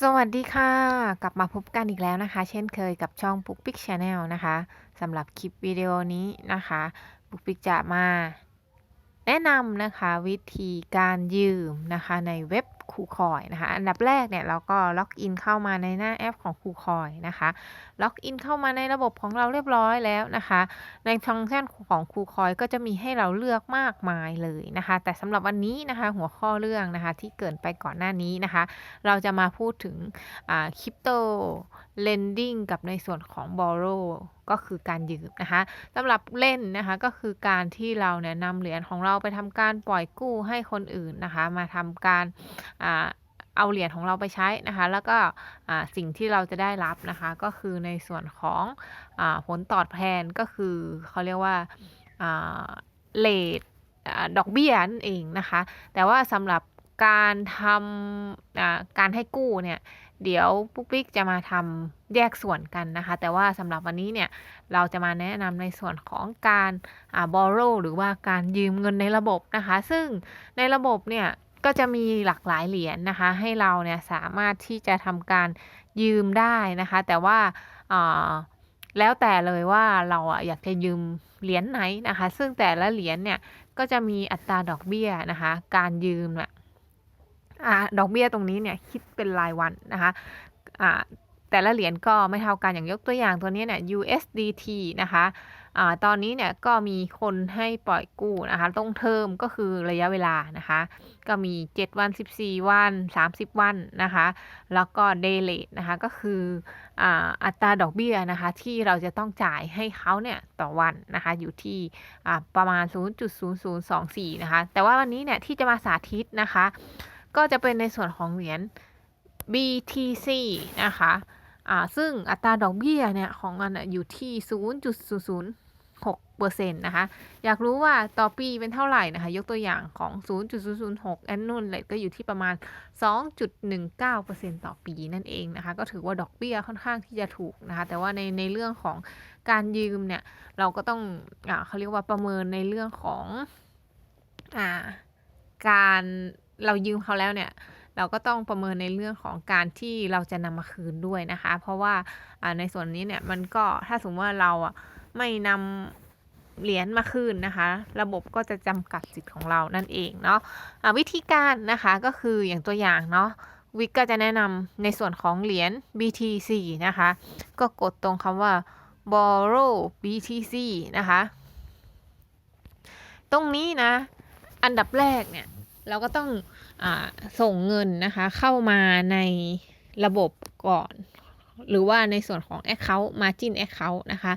สวัสดีค่ะ กลับมาพบกันอีกแล้วนะคะ เช่นเคยกับช่องปุ๊กปิ๊กชาแนลนะคะสำหรับคลิปวิดีโอนี้นะคะปุ๊กปิ๊กจะมา แนะนำนะคะวิธีการยืมนะคะในเว็บ คูคอยนะคะ อันดับแรกเนี่ยเราก็ล็อกอินเข้ามาในหน้าแอปของคูคอยนะคะ ล็อกอินเข้ามาในระบบของเราเรียบร้อยแล้วนะคะ ในฟังก์ชันของคูคอยก็จะมีให้เราเลือกมากมายเลยนะคะ แต่สำหรับวันนี้นะคะหัวข้อเรื่องนะคะที่เกินไปก่อนหน้านี้นะคะ เราจะมาพูดถึงคริปโตเลนดิ้งกับในส่วนของ borrow ก็คือการยืมนะคะสำหรับเล่นนะคะก็คือการที่เราเนี่ยนำเหรียญของเราไปทำการปล่อยกู้ให้คนอื่นนะคะ มาทำการเอาเหรียญของเราไปใช้นะคะ แล้วก็สิ่งที่เราจะได้รับนะคะ ก็คือในส่วนของอผลตอบแทนก็คือเขาเรียกว่าเลทดอกเบี้ยนั่นเองนะคะ แต่ว่าสำหรับการทำการให้กู้เนี่ย เดี๋ยวปุ๊กปิ๊กจะมาทำแยกส่วนกันนะคะ แต่ว่าสำหรับวันนี้เนี่ยเราจะมาแนะนำในส่วนของการอ่า borrow หรือว่าการยืมเงินในระบบนะคะ ซึ่งในระบบเนี่ยก็จะมีหลากหลายเหรียญนนะคะ ให้เราเนี่ยสามารถที่จะทำการยืมได้นะคะ แต่ว่าแล้วแต่เลยว่าเราอะอยากจะยืมเหรียญไหนนะคะ ซึ่งแต่ละเหรียญเนี่ยก็จะมีอัตราดอกเบี้ยนะคะ การยืมอะ อ่าดอกเบี้ยตรงนี้เนี่ยคิดเป็นรายวันนะคะอ่าแต่ละเหรียญก็ไม่เท่ากันอย่างยกตัวอย่างตัวนี้เนี่ย USDT นะคะอ่าตอนนี้เนี่ยก็มีคนให้ปล่อยกู้นะคะตรงเทอมก็คือระยะเวลานะคะ ก็มี 7 วัน 14 วัน 30 วันนะคะ แล้วก็เดเลทนะคะ ก็คืออัตราดอกเบี้ยนะคะ ที่เราจะต้องจ่ายให้เขาเนี่ยต่อวันนะคะ อยู่ที่ประมาณ 0.0024 นะคะ แต่ว่าวันนี้เนี่ยที่จะมาสาธิตนะคะ ก็จะเป็นในส่วนของเหรียญ BTC นะคะอ่าซึ่งอัตราดอกเบี้ยเนี่ยของมันอยู่ที่ 0.006เปอร์เซ็นต์นะคะ อยากรู้ว่าต่อปีเป็นเท่าไหร่นะคะ ยกตัวอย่างของ 0.006 annual rate ก็อยู่ที่ประมาณ 2.19%ต่อปีนั่นเองนะคะ ก็ถือว่าดอกเบี้ยค่อนข้างที่จะถูกนะคะ แต่ว่าในในเรื่องของการยืมเนี่ย เราก็ต้องอ่าเขาเรียกว่าประเมินในเรื่องของอ่าการ เรายืมเขาแล้วเนี่ยเราก็ต้องประเมินในเรื่องของการที่เราจะนำมาคืนด้วยนะคะ เพราะว่าในส่วนนี้เนี่ยมันก็ถ้าสมมติว่าเราไม่นำเหรียญมาคืนนะคะ ระบบก็จะจำกัดสิทธิ์ของเรานั่นเองเนาะะวิธีการนะคะก็คืออย่างตัวอย่างเนาะวิกก็จะแนะนำในส่วนของเหรียญ BTC นะคะ ก็กดตรงคำว่า borrow BTC นะคะ ตรงนี้นะ อันดับแรกเนี่ย เราก็ต้องอส่งเงินนะคะเข้ามาในระบบก่อน หรือว่าในส่วนของ Account Margin Account นะคะ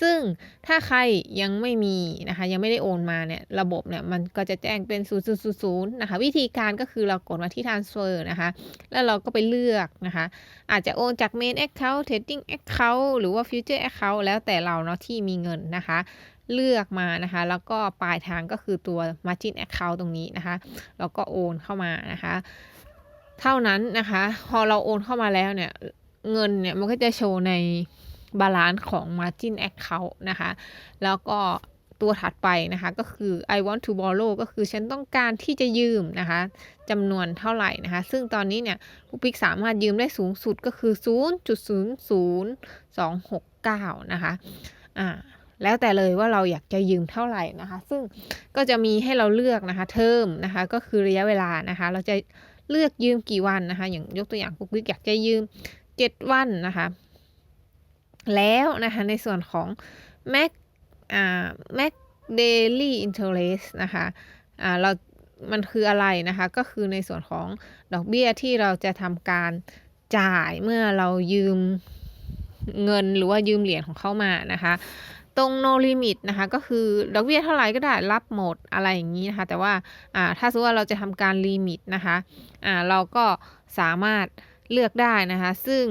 ซึ่งถ้าใครยังไม่มีนะคะ ยังไม่ได้โอนมาเนี่ย ระบบเนี่ย มันก็จะแจ้งเป็น 0 0 0นะคะ วิธีการก็คือเรากดมาที่ Transfer นะคะ แล้วเราก็ไปเลือกนะคะ อาจจะโอนจาก Main Account Trading Account หรือว่า Future Account แล้วแต่เราเนาะที่มีเงินนะคะ เลือกมานะคะ แล้วก็ปลายทางก็คือตัว margin account ตรงนี้นะคะ แล้วก็โอนเข้ามานะคะ เท่านั้นนะคะ พอเราโอนเข้ามาแล้วเนี่ย เงินเนี่ยมันก็จะโชว์ในบาลานซ์ของ margin account นะคะ แล้วก็ตัวถัดไปนะคะก็คือ I want to borrow ก็คือฉันต้องการที่จะยืมนะคะจำนวนเท่าไหร่นะคะ ซึ่งตอนนี้เนี่ยผู้ปิกสามารถยืมได้สูงสุดก็คือ 0.00269 นะคะอ่า แล้วแต่เลยว่าเราอยากจะยืมเท่าไหร่นะคะ ซึ่งก็จะมีให้เราเลือกนะคะ เทอมนะคะ ก็คือระยะเวลานะคะ เราจะเลือกยืมกี่วันนะคะ อย่างยกตัวอย่างปุ๊กปิ๊กอยากจะยืม 7 วันนะคะ แล้วนะคะในส่วนของ Mac อ่า Mac Daily Interest นะคะอ่าเรา มันคืออะไรนะคะ ก็คือในส่วนของดอกเบี้ยที่เราจะทำการจ่ายเมื่อเรายืมเงินหรือว่ายืมเหรียญของเขามานะคะ ตรง no limit นะคะ ก็คือดอกเบี้ยเท่าไหร่ก็ได้รับหมดอะไรอย่างนี้นะคะ แต่ว่าอ่าถ้าสมมติว่าเราจะทำการลิมิตนะคะอ่าเราก็สามารถเลือกได้นะคะ ซึ่ง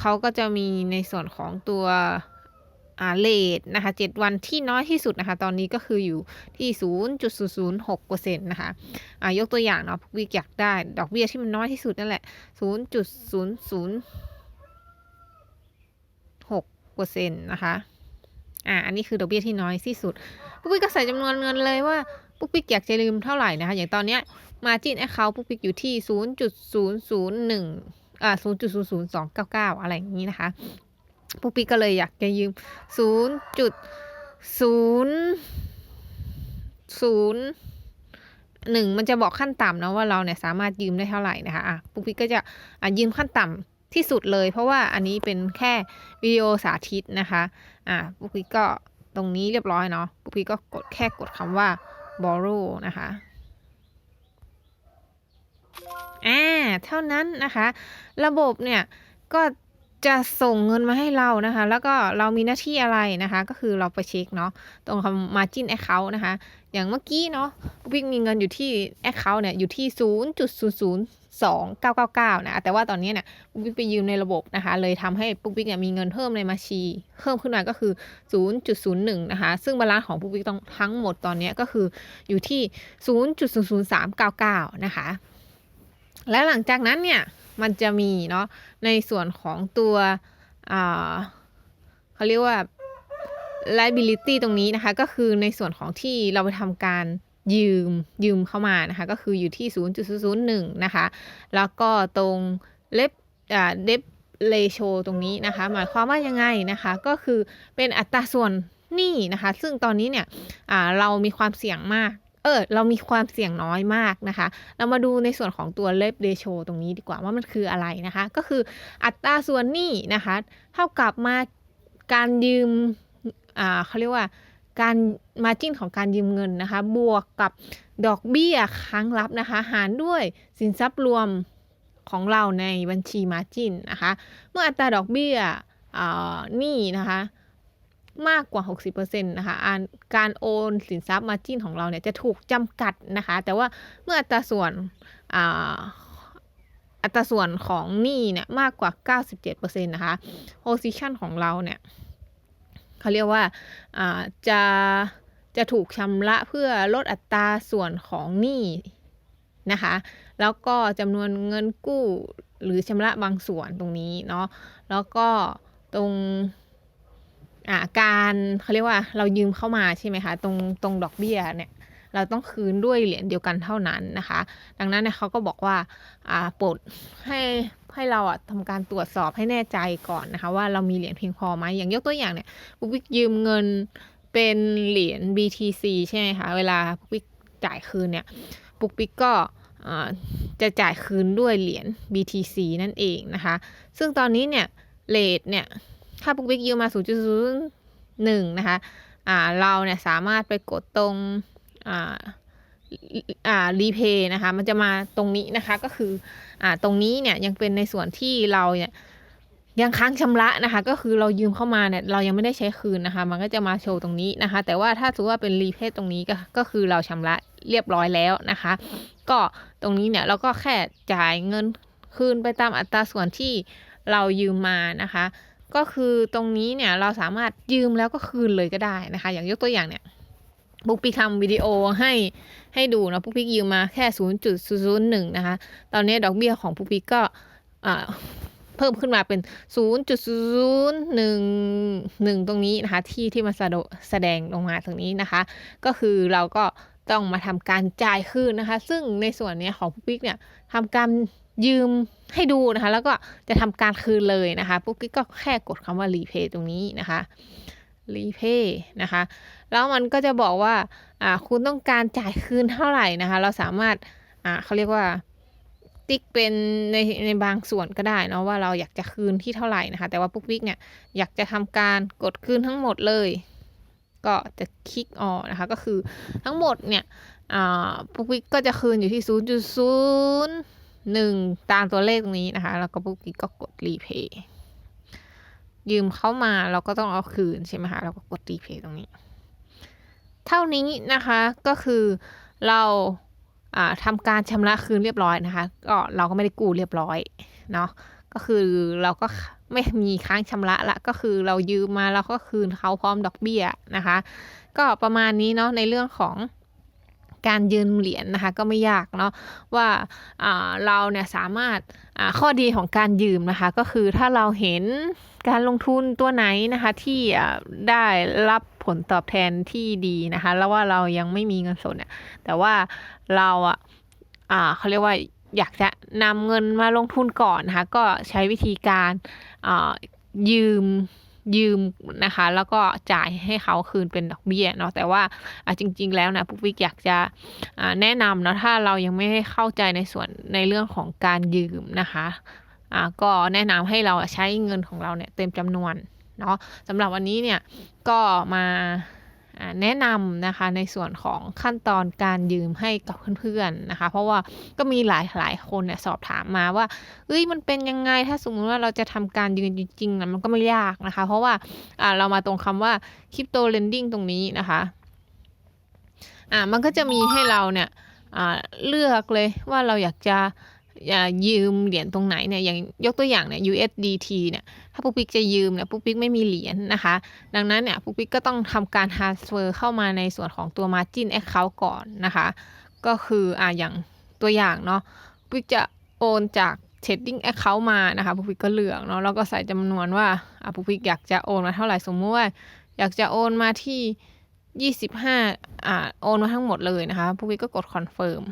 เขาก็จะมีในส่วนของตัวอ่าเลทนะคะเจ็ดวันที่น้อยที่สุดนะคะ ตอนนี้ก็คืออยู่ที่ศูนย์จุดศูนย์ศูนย์หกเปอร์เซ็นต์นะคะอ่ายกตัวอย่างเนาะวิกอยากได้ ดอกเบี้ยที่มันน้อยที่สุดนั่นแหละศูนย์จุดศูนย์ศูนย์หกเปอร์เซ็นต์นะคะ อ่าอันนี้คือดอกเบี้ยที่น้อยที่สุดปุ๊กปิ๊กก็ใส่จำนวนเงินเลยว่าปุ๊กปิ๊กอยากจะลืมเท่าไหร่นะคะ อย่างตอนเนี้ยมาจินแอคเคาท์ปุ๊กปิ๊กอยู่ที่ศูนย์จุดศูนย์ศูนย์หนึ่งอ่าศูนย์จุดศูนย์ศูนย์สองเก้าเก้าอะไรอย่างนี้นะคะพวกพี่ก็เลยอยากจะยืมศูนย์จุดศูนย์ศูนย์หนึ่งมันจะบอกขั้นต่ำนะว่าเราเนี่ยสามารถยืมได้เท่าไหร่นะคะอะปุ๊กปิ๊กก็จะอะยืมขั้นต่ำ ที่สุดเลย เพราะว่าอันนี้เป็นแค่วิดีโอสาธิตนะคะอะปุ๊กปิ๊กก็ตรงนี้เรียบร้อยเนาะปุ๊กปิ๊กก็กดแค่กดคำว่า borrow นะคะอ่าเท่านั้นนะคะ ระบบเนี่ยก็จะส่งเงินมาให้เรานะคะ แล้วก็เรามีหน้าที่อะไรนะคะ ก็คือเราไปเช็คเนาะตรงคำ margin account นะคะ อย่างเมื่อกี้เนาะปุ๊กปิ๊กมีเงินอยู่ที่ account เนี่ยอยู่ที่ 0.002999 นะ แต่ว่าตอนนี้เนี่ยปุ๊กปิ๊กไปยืมในระบบนะคะ เลยทำให้ปุ๊กปิ๊กเนี่ยมีเงินเพิ่มในบัญชี เพิ่มขึ้นมาก็คือ 0.01 นะคะ ซึ่งบาลานซ์ของปุ๊กปิ๊กต้องทั้งหมดตอนนี้ก็คืออยู่ที่ 0.00399 นะคะ แล้วหลังจากนั้นเนี่ยมันจะมีเนาะในส่วนของตัวเขาเรียกว่า liability ตรงนี้นะคะ ก็คือในส่วนของที่เราไปทำการยืมยืมเข้ามานะคะ ก็คืออยู่ที่ 0.001 นะคะ แล้วก็ตรงเล็บอ่าเดบเลโชตรงนี้นะคะ หมายความว่ายังไงนะคะ ก็คือเป็นอัตราส่วนหนี้นะคะ ซึ่งตอนนี้เนี่ยเรามีความเสี่ยงมาก เออ เรามีความเสี่ยงน้อยมากนะคะ เรามาดูในส่วนของตัวเลฟเดโชตรงนี้ดีกว่าว่ามันคืออะไรนะคะ ก็คืออัตราส่วนหนี้นะคะ เท่ากับมาการยืม เขาเรียกว่าการมาจิ้นของการยืมเงินนะคะ บวกกับดอกเบี้ยครั้งรับนะคะ หารด้วยสินทรัพย์รวมของเราในบัญชีมาจิ้นนะคะ เมื่ออัตราดอกเบี้ยหนี้นะคะ มากกว่า 60%นะคะการโอนสินทรัพย์มาจิ้นของเราเนี่ยจะถูกจำกัดนะคะ แต่ว่าเมื่ออัตราส่วนอัตราส่วนของหนี้เนี่ยมากกว่า 97%นะคะ position ของเราเนี่ย เขาเรียกว่าจะจะถูกชำระเพื่อลดอัตราส่วนของหนี้นะคะ แล้วก็จำนวนเงินกู้หรือชำระบางส่วนตรงนี้เนาะ แล้วก็ตรงอ่าการเขาเรียกว่าเรายืมเข้ามาใช่ไหมคะ ตรงตรงดอกเบี้ยเนี่ย เราต้องคืนด้วยเหรียญเดียวกันเท่านั้นนะคะ ดังนั้นเนี่ยเขาก็บอกว่าโปรดให้ให้เราอะทำการตรวจสอบให้แน่ใจก่อนนะคะ ว่าเรามีเหรียญเพียงพอไหมอย่างยกตัวอย่างเนี่ยปุ๊กปิ๊กยืมเงินเป็นเหรียญ BTC ใช่ไหมคะ เวลาปุ๊กปิ๊กจ่ายคืนเนี่ยปุ๊กปิ๊กก็จะจ่ายคืนด้วยเหรียญ BTC นั่นเองนะคะ ซึ่งตอนนี้เนี่ยเลทเนี่ย ถ้าปุ๊กปิ๊กยืมมา 0.01 นะคะ อ่า เราเนี่ยสามารถไปกดตรง อ่าอ่ารีเพย์นะคะ มันจะมาตรงนี้นะคะก็คืออ่าตรงนี้เนี่ยยังเป็นในส่วนที่เราเนี่ยยังค้างชำระนะคะ ก็คือเรายืมเข้ามาเนี่ยเรายังไม่ได้ใช้คืนนะคะ มันก็จะมาโชว์ตรงนี้นะคะ แต่ว่าถ้าสมมติว่าเป็นรีเพย์ตรงนี้ก็ก็คือเราชำระเรียบร้อยแล้วนะคะ ก็ตรงนี้เนี่ยเราก็แค่จ่ายเงินคืนไปตามอัตราส่วนที่เรายืมมานะคะ ก็คือตรงนี้เนี่ยเราสามารถยืมแล้วก็คืนเลยก็ได้นะคะ อย่างยกตัวอย่างเนี่ย ปุ๊กปิ๊กทำวิดีโอให้ให้ดูนะปุ๊กปิ๊กยืมมาแค่ศูนย์จุดศูนะคะ ตอนนี้ดอกเบี้ยของปุ๊กปิ๊กก็เพิ่มขึ้นมาเป็นศูนย์จุดศูนย์หนึ่งหนึ่งตรงนี้นะคะ ที่ที่มาแสดงลงมาตรงนี้นะคะ ก็คือเราก็ต้องมาทำการจ่ายคืนนะคะ ซึ่งในส่วนนี้ของปุ๊กปิ๊กเนี่ยทำการยืมให้ดูนะคะ แล้วก็จะทำการคืนเลยนะคะปุ๊กกิ๊กก็แค่กดคำว่ารีเพย์ตรงนี้นะคะ รีเพย์นะคะ แล้วมันก็จะบอกว่าอ่าคุณต้องการจ่ายคืนเท่าไหร่นะคะ เราสามารถอ่าเขาเรียกว่าติ๊กเป็นในในบางส่วนก็ได้นะว่าเราอยากจะคืนที่เท่าไหร่นะคะ แต่ว่าปุ๊กปิ๊กเนี่ยอยากจะทำการกดคืนทั้งหมดเลย ก็จะคลิกออกนะคะ ก็คือทั้งหมดเนี่ยปุ๊กปิ๊กก็จะคืนอยู่ที่ 0.0หนึ่งตามตัวเลขตรงนี้นะคะ แล้วก็ปุ๊กกิ๊กก็กดรีเพย์ ยืมเข้ามาเราก็ต้องเอาคืนใช่ไหมคะเราก็กดรีเพย์ตรงนี้ เท่านี้นะคะก็คือเราทำการชำระคืนเรียบร้อยนะคะ ก็เราก็ไม่ได้กู้เรียบร้อยเนาะก็คือเราก็ไม่มีค้างชำระละก็คือเรายืมมาเราก็คืนเขาพร้อมดอกเบี้ยนะคะ ก็ประมาณนี้เนาะในเรื่องของ การยืมเหรียญนนะคะก็ไม่ยากเนาะว่าเราเนี่ยสามารถข้อดีของการยืมนะคะ ก็คือถ้าเราเห็นการลงทุนตัวไหนนะคะที่ได้รับผลตอบแทนที่ดีนะคะ แล้วว่าเรายังไม่มีเงินสดเนี่ยแต่ว่าเราอะเขาเรียกว่าอยากจะนำเงินมาลงทุนก่อนนะคะก็ใช้วิธีการยืม ยืมนะคะ แล้วก็จ่ายให้เขาคืนเป็นดอกเบี้ยเนาะแต่ว่าจริง ๆ แล้วนะปุ๊กปิ๊กอยากจะแนะนำเนาะถ้าเรายังไม่ได้เข้าใจในส่วนในเรื่องของการยืมนะคะอ่าก็แนะนำให้เราใช้เงินของเราเนี่ยเต็มจำนวนเนาะสำหรับวันนี้เนี่ยก็มา แนะนำนะคะในส่วนของขั้นตอนการยืมให้กับเพื่อนๆนะคะ เพราะว่าก็มีหลายหลายคนเนี่ยสอบถามมาว่าเอ้ยมันเป็นยังไงถ้าสมมุติว่าเราจะทำการยืนจริงๆนะมันก็ไม่ยากนะคะ เพราะว่าเรามาตรงคำว่า crypto lending ตรงนี้นะคะอ่ามันก็จะมีให้เราเนี่ยเลือกเลยว่าเราอยากจะยืมเหรียญตรงไหนเนี่ยอย่างยกตัวอย่างเนี่ย USDT เนี่ย ถ้าปุ๊กปิ๊กจะยืมเนี่ยปุ๊กปิ๊กไม่มีเหรียญนะคะ ดังนั้นเนี่ยปุ๊กปิ๊กก็ต้องทำการ transfer เข้ามาในส่วนของตัว margin account ก่อนนะคะ ก็คืออ่าอย่างตัวอย่างเนาะปุ๊กปิ๊กจะโอนจาก trading account มานะคะปุ๊กปิ๊กก็เลือกเนาะแล้วก็ใส่จำนวนว่าอ่าปุ๊กปิ๊กอยากจะโอนมาเท่าไหร่สมมติว่าอยากจะโอนมาที่ 25อ่าโอนมาทั้งหมดเลยนะคะปุ๊กปิ๊กก็กด confirm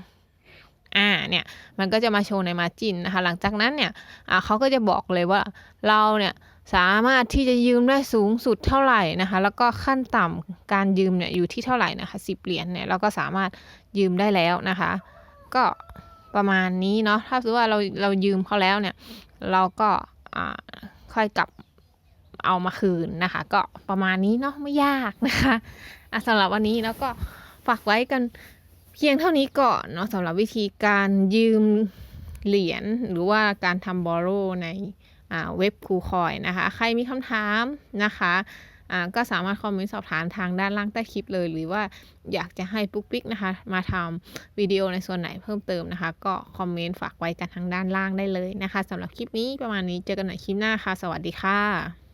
อ่าเนี่ยมันก็จะมาโชว์ใน margin นะคะหลังจากนั้นเนี่ยอ่าเขาก็จะบอกเลยว่าเราเนี่ยสามารถที่จะยืมได้สูงสุดเท่าไหร่นะคะแล้วก็ขั้นต่ำการยืมเนี่ยอยู่ที่เท่าไหร่นะคะ10เหรียญเนี่ยเราก็สามารถยืมได้แล้วนะคะ ก็ประมาณนี้เนาะถ้าสมมติว่าเราเรายืมเขาแล้วเนี่ยเราก็อ่าค่อยกลับเอามาคืนนะคะ ก็ประมาณนี้เนาะไม่ยากนะคะะสำหรับวันนี้แล้วก็ฝากไว้กัน เพียงเท่านี้ก่อนเนาะสำหรับวิธีการยืมเหรียญหรือว่าการทำบอโ o ในเว็บคูคอยนะคะ ใครมีคำถามนะคะก็สามารถคอมเมนต์สอบถามทางด้านล่างใต้คลิปเลย หรือว่าอยากจะให้ปุ๊กปิ๊กนะคะ มาทำวิดีโอในส่วนไหนเพิ่มเติมนะคะ ก็คอมเมนต์ฝากไว้กันทางด้านล่างได้เลยนะคะสำหรับคลิปนี้ประมาณนี้เจอกันใหม่คลิปหน้าค่ะ สวัสดีค่ะ